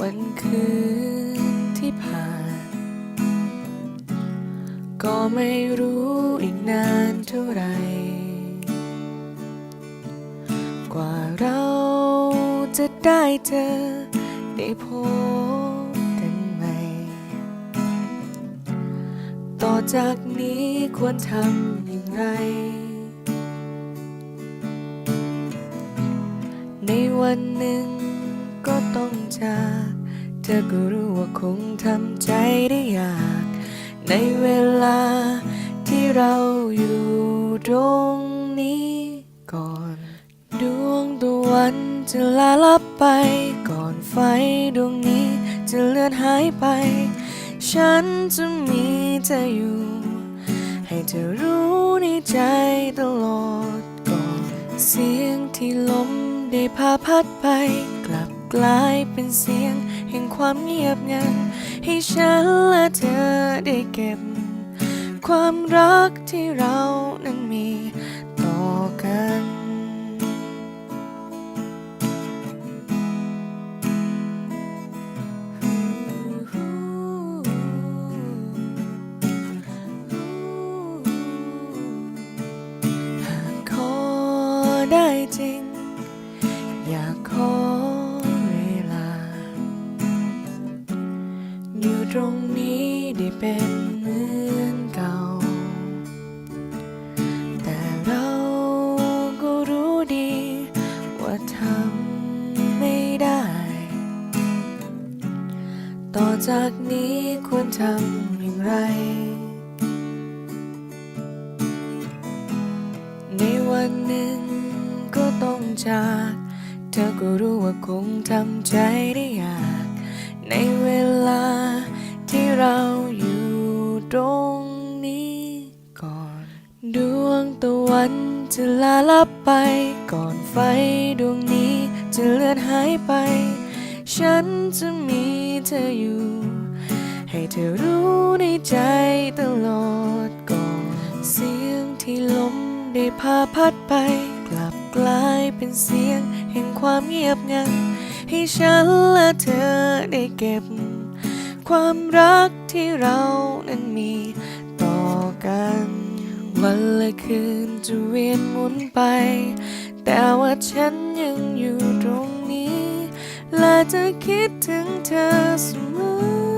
วันคืนที่ผ่าน ก็ไม่รู้อีกนานเท่าไร กว่าเราจะได้เจอได้พบกันใหม่ ต่อจากนี้ควรทำอย่างไรในวันหนึ่ง ก็ต้องจาก เธอก็รู้ว่าคงทำใจได้ยาก ในเวลาที่เราอยู่ตรงนี้ก่อน ดวงตะวันจะลาลับไป ก่อนไฟดวงนี้จะเลือนหายไป ฉันจะมีเธออยู่ ให้เธอรู้ในใจตลอดก่อน เสียงที่ลมได้พาพัดไปกลับ กลายเป็นเสียง แห่งความเงียบงัน ให้ฉันและเธอได้เก็บ ความรักที่เรานั้นมีต่อกันหากขอได้จริง อยากขอ ตรงนี้ได้เป็นเหมือนเก่า แต่เราก็รู้ดีว่าทำไม่ได้ ต่อจากนี้ควรทำอย่างไร ในวันหนึ่งก็ต้องจาก เธอก็รู้ว่าคงทำใจได้ยาก จะลาลับไป ก่อนไฟดวงนี้จะเลือนหายไป ฉันจะมีเธออยู่ ให้เธอรู้ในใจตลอดก่อนเสียงที่ลมได้พาพัดไป กลับกลายเป็นเสียงแห่งความเงียบงัน ให้ฉันและเธอได้เก็บ ความรักที่เรานั้นมีต่อกัน วันและคืนจะเวียนหมุนไป แต่ว่าฉันยังอยู่ตรงนี้ และจะคิดถึงเธอเสมอ